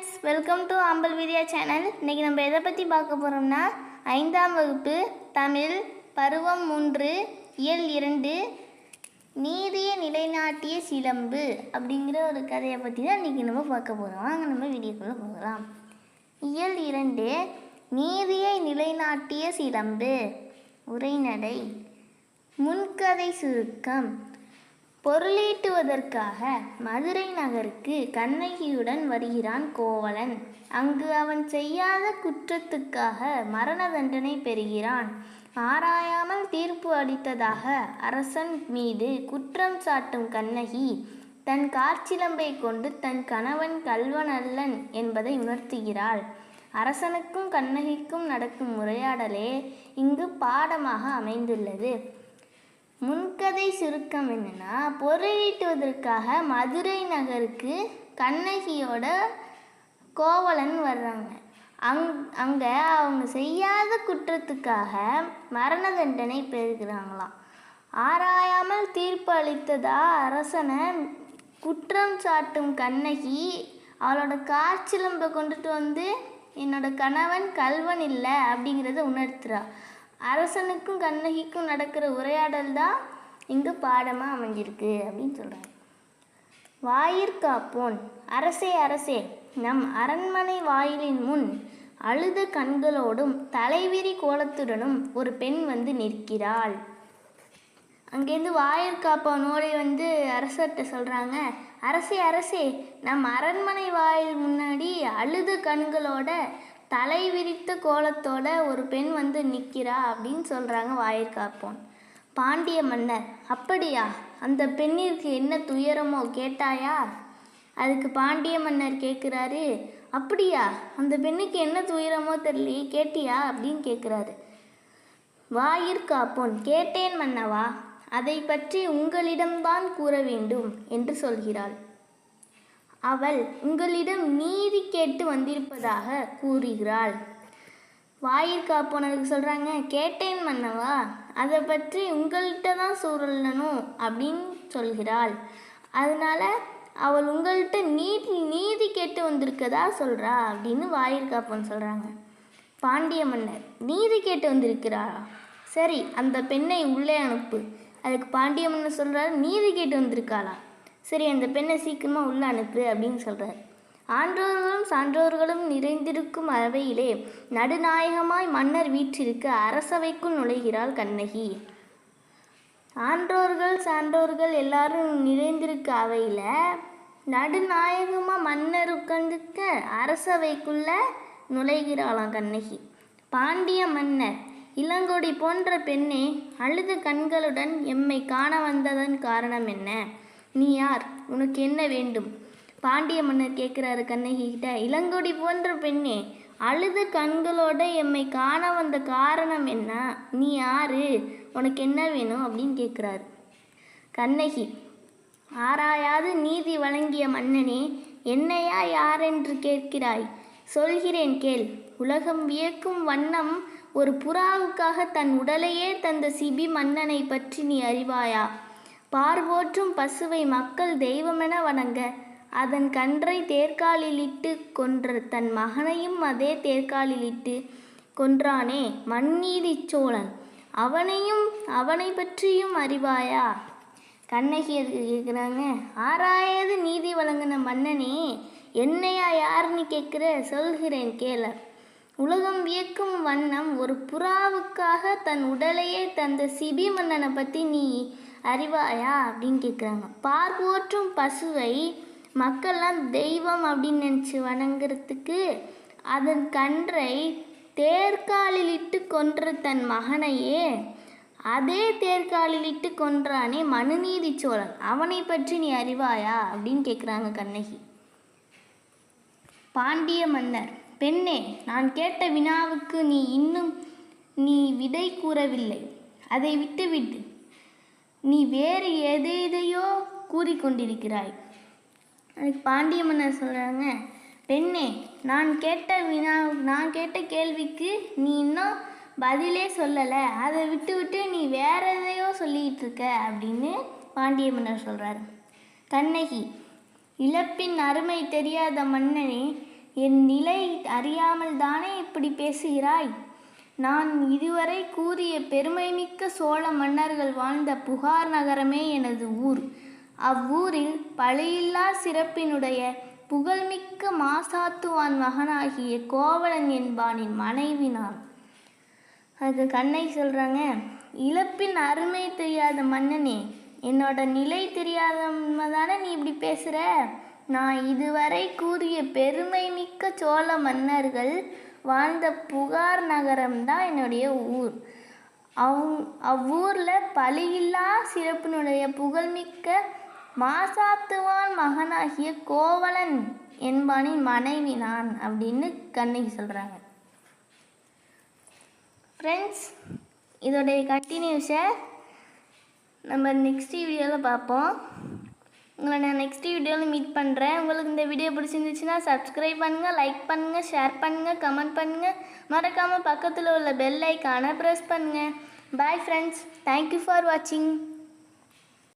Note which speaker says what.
Speaker 1: Friends welcome to Ambal video channel. இன்றைக்கி நம்ம எதை பற்றி பார்க்க போகிறோம்னா ஐந்தாம் வகுப்பு தமிழ் பருவம் மூன்று இயல் இரண்டு நீதியை நிலைநாட்டிய சிலம்பு அப்படிங்கிற ஒரு கதையை பற்றி தான் இன்றைக்கி நம்ம பார்க்க போகிறோம் வாங்க நம்ம வீடியோக்குள்ளே போகலாம். இயல் இரண்டு நீதியை நிலைநாட்டிய சிலம்பு உரைநடை முன்கதை சுருக்கம். பொருளீட்டுவதற்காக மதுரை நகருக்கு கண்ணகியுடன் வருகிறான் கோவலன். அங்கு அவன் செய்யாத குற்றத்துக்காக மரண தண்டனை பெறுகிறான். ஆராயாமல் தீர்ப்பு அளித்ததாக அரசன் மீது குற்றம் சாட்டும் கண்ணகி தன் காற்சிலம்பை கொண்டு தன் கணவன் கல்வனல்லன் என்பதை உணர்த்துகிறாள். அரசனுக்கும் கண்ணகிக்கும் நடக்கும் உரையாடலே இங்கு பாடமாக அமைந்துள்ளது. முன்கதை சுருக்கம் என்னன்னா பொருளீட்டுவதற்காக மதுரை நகருக்கு கண்ணகியோட கோவலன் வர்றாங்க. அங் அங்கே அவங்க செய்யாத குற்றத்துக்காக மரண தண்டனை பெறுகிறாங்களாம். ஆராயாமல் தீர்ப்பு அளித்ததா அரசனை குற்றம் சாட்டும் கண்ணகி அவளோட காய்ச்சிலம்பை கொண்டுட்டு வந்து என்னோட கணவன் கல்வன் இல்லை அப்படிங்கிறத உணர்த்துறா. அரசனுக்கும் கண்ணகிக்கும் நடக்கிற உரையாடல் தான் இங்கு பாடமாக அமைஞ்சிருக்கு அப்படின்னு சொல்கிறாங்க வாயிற்காப்போன் அரசே அரசே நம் அரண்மனை வாயிலின் முன் அழுத கண்களோடும் தலைவிரி கோலத்துடனும் ஒரு பெண் வந்து நிற்கிறாள். அங்கேருந்து வாயிற்காப்பனோட வந்து அரசர்கிட்ட சொல்கிறாங்க அரசே அரசே நம் அரண்மனை வாயில் முன்னாடி அழுது கண்களோட தலை விரித்த கோலத்தோட ஒரு பெண் வந்து நிற்கிறா அப்படின்னு சொல்கிறாங்க வாயிற்காப்போன் பாண்டிய மன்னர் அப்படியா? அந்த பெண்ணிற்கு என்ன துயரமோ கேட்டாயா? அதுக்கு பாண்டிய மன்னர் கேட்குறாரு அப்படியா? அந்த பெண்ணுக்கு என்ன துயரமோ தெரியலையே கேட்டியா? அப்படின்னு கேட்குறாரு வாயிற்காப்போன் கேட்டேன் மன்னவா அதை பற்றி உங்களிடம்தான் கூற வேண்டும் என்று சொல்கிறாள். அவள் உங்களிடம் நீதி கேட்டு வந்திருப்பதாக கூறுகிறாள். வாயிற்காப்போனதுக்கு சொல்கிறாங்க கேட்டேன் மன்னவா அதை பற்றி உங்கள்கிட்ட தான் சொல்லணும் அப்படின்னு சொல்கிறாள். அதனால அவள் உங்கள்கிட்ட நீதி நீதி கேட்டு வந்திருக்கதா சொல்கிறா அப்படின்னு வாயிற்காப்பன் சொல்கிறாங்க பாண்டிய மன்னர் நீதி கேட்டு வந்திருக்கிறாரா சரி அந்த பெண்ணை உள்ளே அனுப்பு. அதுக்கு பாண்டிய மன்னர் சொல்கிறாரு நீதி கேட்டு வந்திருக்காளா சரி அந்த பெண்ணை சீக்கிரமாக உள்ளே அனுப்பு அப்படின்னு சொல்கிறார் ஆன்றோர்களும் சான்றோர்களும் நிறைந்திருக்கும் அவையிலே நடுநாயகமாய் மன்னர் வீற்றிருக்க அரசவைக்குள் நுழைகிறாள் கண்ணகி. ஆன்றோர்கள் சான்றோர்கள் எல்லாரும் நிறைந்திருக்க அவையில் நடுநாயகமாக மன்னர் உட்காந்துக்க அரசவைக்குள்ள நுழைகிறாளாம் கண்ணகி. பாண்டிய மன்னர் இளங்கொடி போன்ற பெண்ணே அழுத கண்களுடன் எம்மை காண வந்ததன் காரணம் என்ன? நீ யார்? உனக்கு என்ன வேண்டும்? பாண்டிய மன்னர் கேட்குறாரு கண்ணகி கிட்ட இளங்கொடி போன்ற பெண்ணே அழுது கண்களோட எம்மை காண வந்த காரணம் என்ன? நீ யாரு? உனக்கு என்ன வேணும்? அப்படின்னு கேட்குறாரு. கண்ணகி ஆராயாது நீதி வழங்கிய மன்னனே என்னையா யாரென்று கேட்கிறாய்? சொல்கிறேன் கேள். உலகம் வியக்கும் வண்ணம் ஒரு புறாவுக்காக தன் உடலையே தந்த சிபி மன்னனை பற்றி நீ அறிவாயா? பார்வோற்றும் பசுவை மக்கள் தெய்வமென வணங்க. அதன் கன்றை தேர்காலிலிட்டு கொன்ற தன் மகனையும் அதே தேர்காலிலிட்டு கொன்றானே மண்ணீதி சோழன். அவனையும் அவனை பற்றியும் அறிவாயா? கண்ணகி கேட்குறாங்க ஆராயது நீதி வழங்கின மன்னனே என்னையா யாருன்னு கேட்குற சொல்கிறேன் கேள. உலகம் வியக்கும் வண்ணம் ஒரு புறாவுக்காக தன் உடலையே தந்த சிபி மன்னனை பற்றி நீ அறிவாயா? அப்படின்னு கேட்குறாங்க பார்வோற்றும் பசுவை மக்கள்லாம் தெய்வம் அப்படின்னு நினச்சி வணங்குறதுக்கு அதன் கன்றை தேர்காலிலிட்டு கொன்ற தன் மகனையே அதே தேர்காலிலிட்டு கொன்றானே மனுநீதி சோழன். அவனை பற்றி நீ அறிவாயா? அப்படின்னு கேட்குறாங்க கண்ணகி. பாண்டிய மன்னர் பெண்ணே நான் கேட்ட வினாவுக்கு நீ இன்னும் நீ விடை கூறவில்லை. அதை விட்டுவிட்டு நீ வேறு எதையோ கூறிக்கொண்டிருக்கிறாய். அதுக்கு பாண்டிய மன்னர் சொல்கிறாங்க பெண்ணே நான் கேட்ட வினா நான் கேட்ட கேள்விக்கு நீ இன்னும் பதிலே சொல்லலை. அதை விட்டு விட்டு நீ வேற எதையோ சொல்லிக்கிட்டு இருக்க அப்படின்னு பாண்டிய மன்னர் சொல்கிறாரு கண்ணகி இழப்பின் அருமை தெரியாத மன்னனே என் நிலை அறியாமல் தானே இப்படி பேசுகிறாய்? நான் இதுவரை கூறிய பெருமைமிக்க சோழ மன்னர்கள் வாழ்ந்த புகார் நகரமே எனது ஊர். அவ்வூரில் பழியில்லா சிறப்பினுடைய புகழ்மிக்க மாசாத்துவான் மகனாகிய கோவலன் என்பானின் மனைவி நான். அது கண்ணை சொல்கிறாங்க இழப்பின் அருமை தெரியாத மன்னனே என்னோட நிலை தெரியாதவங்க தானே நீ இப்படி பேசுகிற நான் இதுவரை கூறிய பெருமை மிக்க சோழ மன்னர்கள் வாழ்ந்த புகார் நகரம் தான் என்னுடைய ஊர். அவ் அவ்வூரில் பழியில்லா சிறப்பினுடைய புகழ்மிக்க மாசாத்துவான் மகனாகிய கோவலன் என்பானின் மனைவி நான் அப்படின்னு கண்ணகி சொல்கிறாங்க ஃப்ரெண்ட்ஸ் இதோடைய கண்டினியூஸை நம்ம நெக்ஸ்ட் வீடியோவில் பார்ப்போம். உங்களை நான் நெக்ஸ்ட் வீடியோவில் மீட் பண்ணுறேன் உங்களுக்கு இந்த வீடியோ பிடிச்சிருந்துச்சுன்னா சப்ஸ்கிரைப் பண்ணுங்கள் லைக் பண்ணுங்கள் ஷேர் பண்ணுங்கள் கமெண்ட் பண்ணுங்கள் மறக்காமல் பக்கத்தில் உள்ள பெல் ஐக்கானை ப்ரெஸ் பண்ணுங்கள் பாய் ஃப்ரெண்ட்ஸ் தேங்க்யூ ஃபார் வாட்சிங்